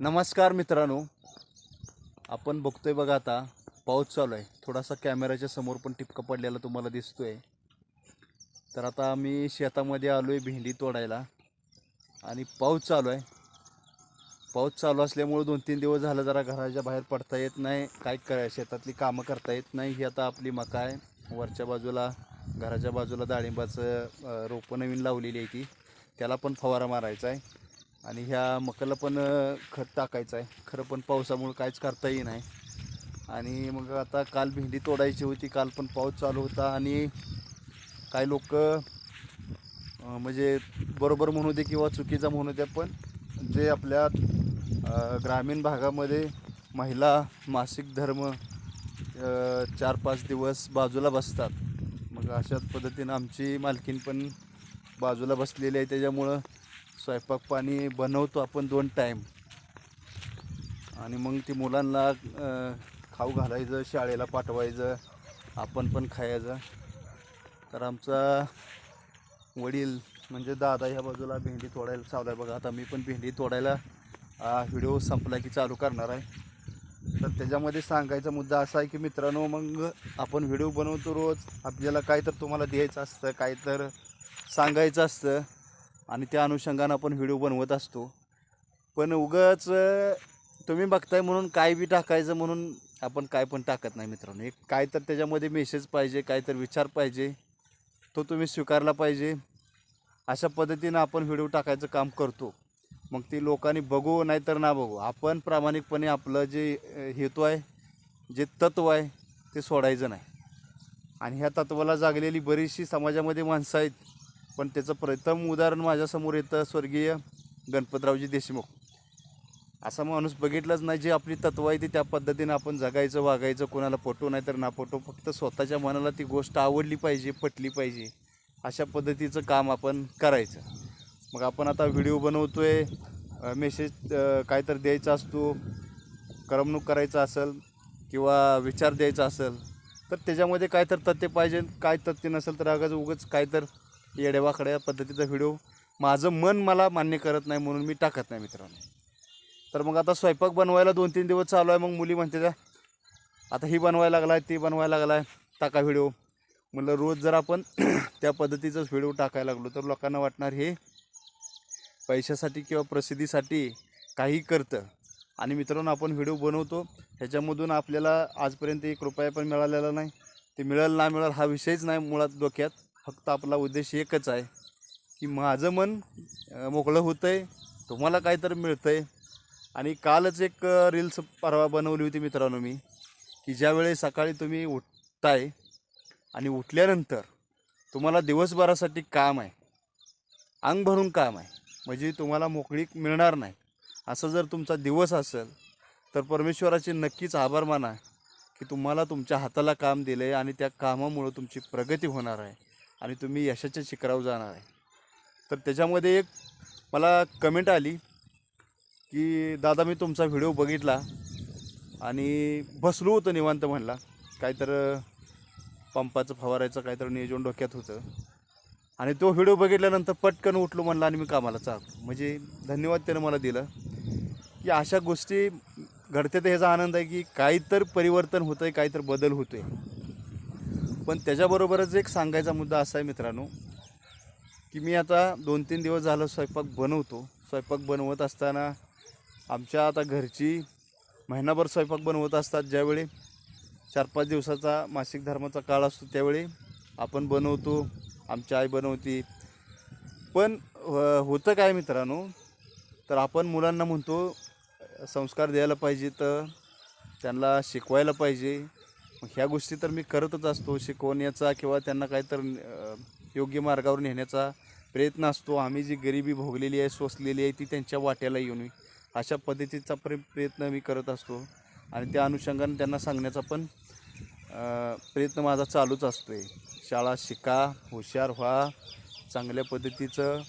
नमस्कार मित्रांनो. आपण बघतोय बघा आता पाऊस चालू आहे. थोडासा कॅमेऱ्याच्या समोर पण टिपका पडलेला तुम्हाला दिसतो आहे तर आता आम्ही शेतामध्ये आलो आहे भेंडी तोडायला. आणि पाऊस चालू आहे. पाऊस चालू असल्यामुळे दोन तीन दिवस झालं जरा घराच्या बाहेर पडता येत नाही. काय कर शेतातली कामं करता येत नाही. ही आता आपली मका आहे. वरच्या बाजूला घराच्या बाजूला डाळिंबाचं रोपं नवीन लावलेली आहे ती. त्याला पण फवारा मारायचा आहे. आणि ह्या मकाला पण खत टाकायचं आहे. खरं पण पावसामुळे काहीच करता येई नाही आणि मग आता काल भेंडी तोडायची होती. काल पण पाऊस चालू होता आणि काही लोक म्हणजे बरोबर म्हणू दे किंवा चुकीचा म्हणू दे पण जे आपल्या ग्रामीण भागामध्ये महिला मासिक धर्म चार पाच दिवस बाजूला बसतात. मग अशाच पद्धतीनं आमची मालकीन पण बाजूला बसलेली आहे. त्याच्यामुळं स्वयंपाक पाणी बनवतो आपण दोन टाईम आणि मग ती मुलांना खाऊ घालायचं शाळेला पाठवायचं आपण पण खायचं. तर आमचा वडील म्हणजे दादा ह्या बाजूला भेंडी तोडायला चालू आहे बघा आता मी पण भेंडी तोडायला व्हिडिओ संपला की चालू करणार आहे. तर त्याच्यामध्ये सांगायचा मुद्दा असा आहे की मित्रांनो मग आपण व्हिडिओ बनवतो रोज आपल्याला काय तर तुम्हाला द्यायचं असतं काय तर सांगायचं असतं. आणि त्या अनुषंगानं आपण व्हिडिओ बनवत असतो. पण उगाच तुम्ही बघताय म्हणून काय बी टाकायचं म्हणून आपण काय पण टाकत नाही मित्रांनो. एक काय तर त्याच्यामध्ये मेसेज पाहिजे काय तर विचार पाहिजे तो तुम्ही स्वीकारला पाहिजे. अशा पद्धतीनं आपण व्हिडिओ टाकायचं काम करतो. मग ती लोकांनी बघू नाही तर ना बघू. आपण प्रामाणिकपणे आपलं जे हेतू आहे जे तत्व आहे ते सोडायचं नाही. आणि ह्या तत्वाला जागलेली बरीचशी समाजामध्ये माणसं आहेत. पण त्याचं प्रथम उदाहरण माझ्यासमोर येतं स्वर्गीय गणपतरावजी देशमुख. असा माणूस बघितलाच नाही जे आपली तत्व आहे ती त्या पद्धतीनं आपण जगायचं वागायचं कोणाला पटो नाही तर ना पटो फक्त स्वतःच्या मनाला ती गोष्ट आवडली पाहिजे पटली पाहिजे अशा पद्धतीचं काम आपण करायचं. मग आपण आता व्हिडिओ बनवतो आहे मेसेज काय तर द्यायचा असतो करमणूक करायचं असेल किंवा विचार द्यायचा असेल तर त्याच्यामध्ये काय तर तथ्य पाहिजे काय तथ्य नसेल तर अगच उगंच काय तर येडेवाकड्या पद्धतीचा व्हिडिओ माझं मन मला मान्य करत नाही म्हणून मी टाकत नाही मित्रांनो. तर मग आता स्वयंपाक बनवायला दोन तीन दिवस चालू आहे मग मुली म्हणते त्या आता ही बनवायला लागला आहे ती बनवायला लागला आहे टाका व्हिडिओ. म्हणलं रोज जर आपण त्या पद्धतीचाच व्हिडिओ टाकायला लागलो तर लोकांना वाटणार हे पैशासाठी किंवा प्रसिद्धीसाठी काही करतं. आणि मित्रांनो आपण व्हिडिओ बनवतो ह्याच्यामधून आपल्याला आजपर्यंत एक रुपया पण मिळालेला नाही. ते मिळेल ना मिळेल हा विषयच नाही मुळात डोक्यात. फक्त आपला उद्देश एकच आहे की माझं मन मोकळं होतं आहे तुम्हाला काहीतरी मिळतं आहे आणि कालच एक रील्स परवा बनवली होती मित्रांनो मी की ज्यावेळी सकाळी तुम्ही उठताय आणि उठल्यानंतर तुम्हाला दिवसभरासाठी काम आहे अंग भरून काम आहे म्हणजे तुम्हाला मोकळी मिळणार नाही असं जर तुमचा दिवस असेल तर परमेश्वराचे नक्कीच आभार माना की तुम्हाला तुमच्या हाताला काम दिलं आहे आणि त्या कामामुळं तुमची प्रगती होणार आहे. आणि तुम्ही यशाच्या शिखरावर जाणार आहे. तर त्याच्यामध्ये एक मला कमेंट आली की दादा मी तुमचा व्हिडिओ बघितला आणि बसलो होतं निवांत म्हणला. काय तर पंपाचं फवारायचं काय तर नियोजन डोक्यात होतं. आणि तो व्हिडिओ बघितल्यानंतर पटकन उठलो म्हणला आणि मी कामाला चालतो म्हणजे धन्यवाद त्यानं मला दिलं की अशा गोष्टी घडते तर ह्याचा आनंद आहे की काहीतर परिवर्तन होतं आहे काहीतर बदल होतो आहे पण त्याच्याबरोबरच एक सांगायचा मुद्दा असा आहे मित्रांनो की मी आता दोन तीन दिवस झालं स्वयंपाक बनवतो. स्वयंपाक बनवत असताना आमच्या आता घरची महिनाभर स्वयंपाक बनवत असतात ज्यावेळी. चार पाच दिवसाचा मासिक धर्माचा काळ असतो त्यावेळी आपण बनवतो आमची आई बनवते. पण होतं काय मित्रांनो तर आपण मुलांना म्हणतो संस्कार द्यायला पाहिजे तर त्यांना शिकवायला पाहिजे. मग ह्या गोष्टी तर मी करतच असतो. शिकवण्याचा किंवा त्यांना काहीतरी योग्य मार्गावर नेण्याचा प्रयत्न असतो. आम्ही जी गरिबी भोगलेली आहे सोसलेली आहे ती त्यांच्या वाट्याला येऊन अशा पद्धतीचा प्र प्रयत्न मी करत असतो. आणि त्या अनुषंगाने त्यांना सांगण्याचा पण प्रयत्न माझा चालूच असतो आहे शाळा शिका हुशार व्हा चांगल्या पद्धतीचं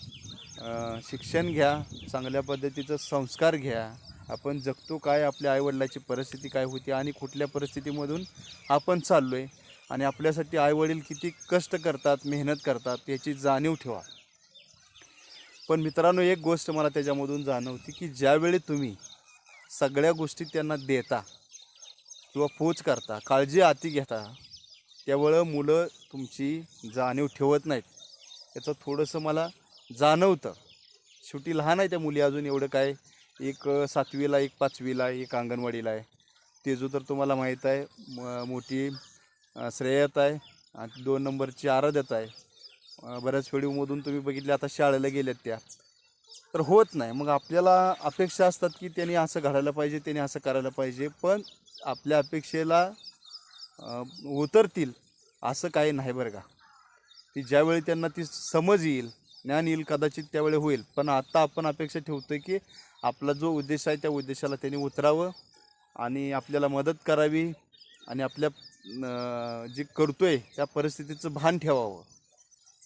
शिक्षण घ्या चांगल्या पद्धतीचं संस्कार घ्या. आपण जगतो काय आपल्या आईवडिलाची परिस्थिती काय होती आणि कुठल्या परिस्थितीमधून आपण चाललो आहे आणि आपल्यासाठी आईवडील किती कष्ट करतात मेहनत करतात याची जाणीव ठेवा. पण मित्रांनो एक गोष्ट मला त्याच्यामधून जाणवती की ज्यावेळी तुम्ही सगळ्या गोष्टी त्यांना देता किंवा पोच करता काळजी हाती घेता त्यावेळं मुलं तुमची जाणीव ठेवत नाहीत. याचं थोडंसं मला जाणवतं. शेवटी लहान आहे त्या मुली अजून एवढं काय एक सातवीला एक पाचवीला एक अंगणवाडीला आहे. तेजू तर तुम्हाला माहीत आहे म- मोठी श्रेयत आहे आणि दोन नंबरची आराध्यत आहे. बऱ्याच व्हिडिओमधून तुम्ही बघितले आता शाळेला गेल्यात त्या. तर होत नाही. मग आपल्याला अपेक्षा असतात की त्यांनी असं घडायला पाहिजे त्यांनी असं करायला पाहिजे पण आपल्या अपेक्षेला उतरतील असं काही नाही बरं का. ती ज्यावेळी त्यांना ती समज येईल ज्ञान येईल कदाचित त्यावेळी होईल. पण आत्ता आपण अपेक्षा ठेवतोय की आपला जो उद्देश आहे त्या उद्देशाला त्यांनी उतरावं आणि आपल्याला मदत करावी आणि आपल्या जे करतो आहे त्या परिस्थितीचं भान ठेवावं.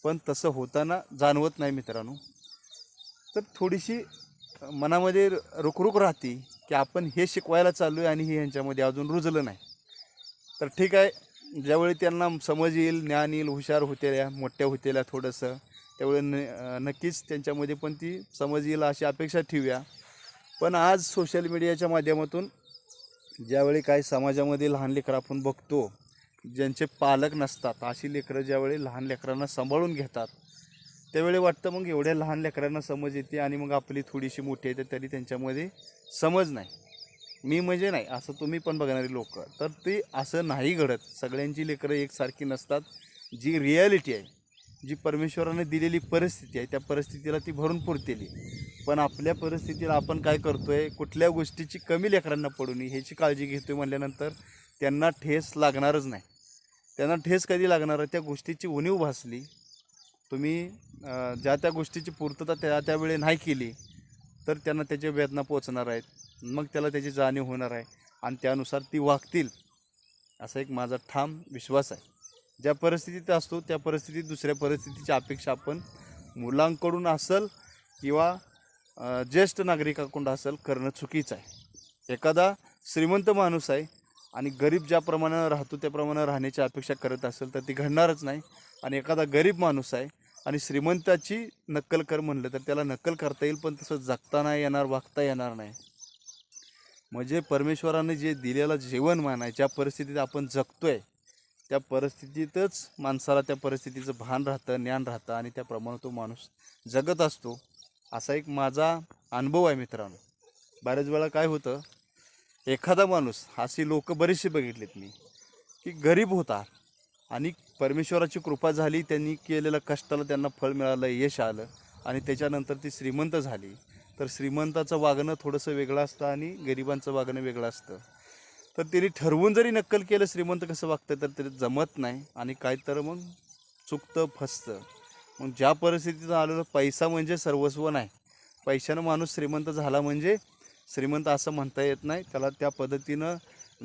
पण तसं होताना जाणवत नाही मित्रांनो. तर थोडीशी मनामध्ये रुखरुख राहते की आपण हे शिकवायला चाललो आहे आणि हे ह्यांच्यामध्ये अजून रुजलं नाही. तर ठीक आहे ज्यावेळी त्यांना समज येईल ज्ञान येईल हुशार होतेल्या मोठ्या होतेल्या थोडंसं त्यावेळी न नक्कीच त्यांच्यामध्ये पण ती समज येईल अशी अपेक्षा ठेवूया. पण आज सोशल मीडियाच्या माध्यमातून ज्यावेळी काही समाजामध्ये लहान लेकरं आपण बघतो ज्यांचे पालक नसतात अशी लेकरं ज्यावेळी लहान लेकरांना सांभाळून घेतात त्यावेळी वाटतं मग एवढ्या लहान लेकरांना समज येते आणि मग आपली थोडीशी मोठी येते तरी त्यांच्यामध्ये समज नाही. मी म्हणजे नाही असं तुम्ही पण बघणारी लोक. तर ते असं नाही घडत. सगळ्यांची लेकरं एकसारखी नसतात. जी रिॲलिटी आहे जी परमेश्वराने दिलेली परिस्थिती आहे त्या परिस्थितीला ती भरून पुरतेली. पण आपल्या परिस्थितीला आपण काय करतो आहे कुठल्या गोष्टीची कमी लेकरांना पडू नये ह्याची काळजी घेतोय म्हणल्यानंतर त्यांना ठेस लागणारच नाही. त्यांना ठेस कधी लागणार? आहे त्या गोष्टीची उणीव भासली. तुम्ही ज्या त्या गोष्टीची पूर्तता त्या त्यावेळी नाही केली तर त्यांना त्याच्या वेदना पोचणार आहेत. मग त्याला त्याची जाणीव होणार आहे आणि त्यानुसार ती वागतील. असा एक माझा ठाम विश्वास आहे. ज्या परिस्थितीत असतो त्या परिस्थितीत दुसऱ्या परिस्थितीची अपेक्षा आपण मुलांकडून असेल किंवा ज्येष्ठ नागरिकाकडून असेल करणं चुकीचं आहे. एखादा श्रीमंत माणूस आहे आणि गरीब ज्याप्रमाणे राहतो त्याप्रमाणे राहण्याची अपेक्षा करत असेल तर ती घडणारच नाही. आणि एखादा गरीब माणूस आहे आणि श्रीमंताची नक्कल कर म्हणलं तर त्याला नक्कल करता येईल पण तसं जगता नाही येणार वागता येणार नाही. म्हणजे परमेश्वराने जे दिलेलं जीवनमान आहे ज्या परिस्थितीत आपण जगतोय त्या परिस्थितीतच माणसाला त्या परिस्थितीचं भान राहतं ज्ञान राहतं आणि त्याप्रमाणे तो माणूस जगत असतो असा एक माझा अनुभव आहे मित्रांनो. बऱ्याच वेळा काय होतं एखादा माणूस अशी लोक बरेचसे बघितलेत मी की गरीब होता आणि परमेश्वराची कृपा झाली त्यांनी केलेल्या कष्टाला त्यांना फळ मिळालं यश आलं आणि त्याच्यानंतर ती श्रीमंत झाली. तर श्रीमंताचं वागणं थोडंसं वेगळं असतं आणि गरिबांचं वागणं वेगळं असतं. तर त्यांनी ठरवून जरी नक्कल केलं श्रीमंत कसं वागतं तर ते जमत नाही. आणि काय तर मग चुकतं फसतं. मग ज्या परिस्थितीत आलेलं पैसा म्हणजे सर्वस्व नाही. पैशानं माणूस श्रीमंत झाला म्हणजे श्रीमंत असं म्हणता येत नाही. त्याला त्या पद्धतीनं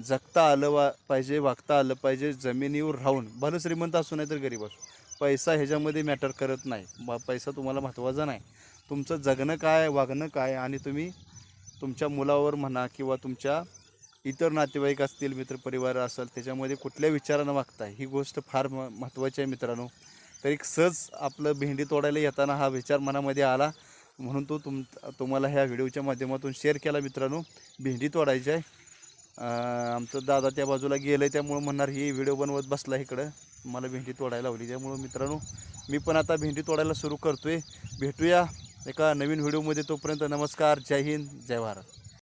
जगता आलं वा पाहिजे वागता आलं पाहिजे जमिनीवर राहून. भलं श्रीमंत असू नाही तर गरीब असू. पैसा ह्याच्यामध्ये मॅटर करत नाही. बा पैसा तुम्हाला महत्त्वाचा नाही. तुमचं जगणं काय वागणं काय आणि तुम्ही तुमच्या मुलावर म्हणा किंवा तुमच्या इतर नातेवाईक असतील मित्रपरिवार असेल त्याच्यामध्ये कुठल्या विचारानं वागताय? ही गोष्ट फार म महत्त्वाची आहे मित्रांनो. तर एक सहज आपलं भेंडी तोडायला येताना हा विचार मनामध्ये आला. म्हणून तो तुम तुम्हाला ह्या व्हिडिओच्या माध्यमातून शेअर केला मित्रांनो. भेंडी तोडायची आहे. आमचं दादा त्या बाजूला गेलं आहे त्यामुळं म्हणणार ही व्हिडिओ बनवत बसला इकडं. मला भेंडी तोडायला लावली. त्यामुळं मित्रांनो मी पण आता भेंडी तोडायला सुरू करतो आहे भेटूया एका नवीन व्हिडिओमध्ये तोपर्यंत. नमस्कार. जय हिंद. जय भारत.